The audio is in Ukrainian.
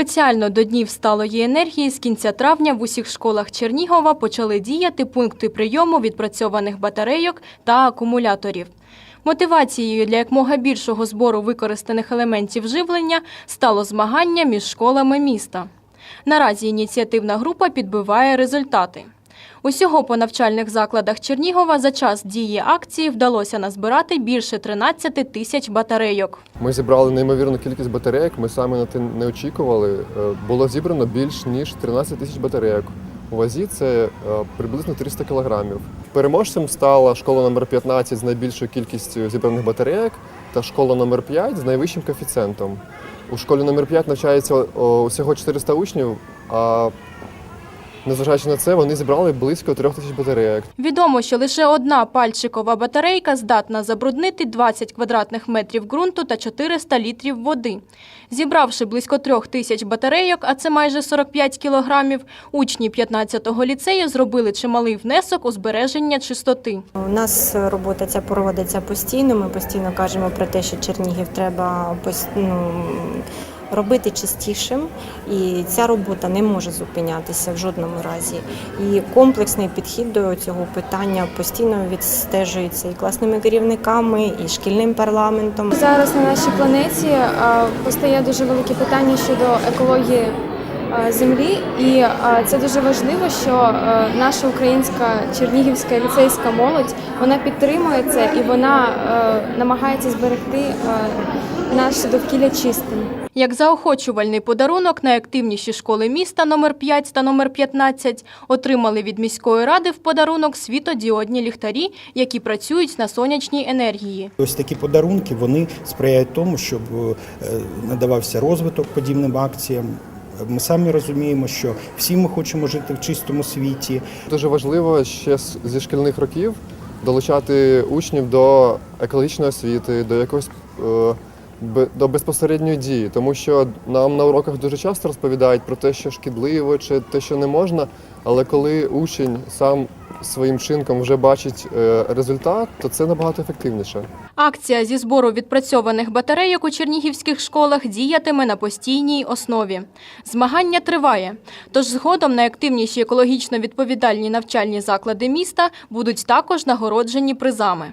Спеціально до Днів сталої енергії з кінця травня в усіх школах Чернігова почали діяти пункти прийому відпрацьованих батарейок та акумуляторів. Мотивацією для якмога більшого збору використаних елементів живлення стало змагання між школами міста. Наразі ініціативна група підбиває результати. Усього по навчальних закладах Чернігова за час дії акції вдалося назбирати більше 13 тисяч батарейок. Ми зібрали неймовірну кількість батарейок. Ми саме на те не очікували. Е, Було зібрано більш ніж 13 тисяч батарейок. У вазі це е, приблизно 300 кілограмів. Переможцем стала школа номер 15 з найбільшою кількістю зібраних батарейок та школа номер 5 з найвищим коефіцієнтом. У школі номер 5 навчається усього 400 учнів, а незважаючи на це, вони зібрали близько 3 тисяч батарейок. Відомо, що лише одна пальчикова батарейка здатна забруднити 20 квадратних метрів ґрунту та 400 літрів води. Зібравши близько трьох тисяч батарейок, а це майже 45 кілограмів, учні 15-го ліцею зробили чималий внесок у збереження чистоти. У нас робота ця проводиться постійно. Ми постійно кажемо про те, що Чернігів треба ну, робити чистішим, і ця робота не може зупинятися в жодному разі. І комплексний підхід до цього питання постійно відстежується і класними керівниками, і шкільним парламентом. Зараз на нашій планеті постає дуже велике питання щодо екології землі, і е, це дуже важливо, що е, наша українська чернігівська ліцейська молодь вона підтримує це і вона е, намагається зберегти е, наше довкілля чистим. Як заохочувальний подарунок найактивніші школи міста номер 5 та номер 15 отримали від міської ради в подарунок світодіодні ліхтарі, які працюють на сонячній енергії. Ось такі подарунки вони сприяють тому, щоб е, надавався розвиток подібним акціям. Ми самі розуміємо, що всі ми хочемо жити в чистому світі. Дуже важливо ще зі шкільних років долучати учнів до екологічної освіти, до якогось е, до безпосередньої дії, тому що нам на уроках дуже часто розповідають про те, що шкідливо чи те, що не можна. Але коли учень сам своїм чинком вже бачить е, результат, то це набагато ефективніше. Акція зі збору відпрацьованих батарейок у чернігівських школах діятиме на постійній основі. Змагання триває, тож згодом найактивніші екологічно відповідальні навчальні заклади міста будуть також нагороджені призами.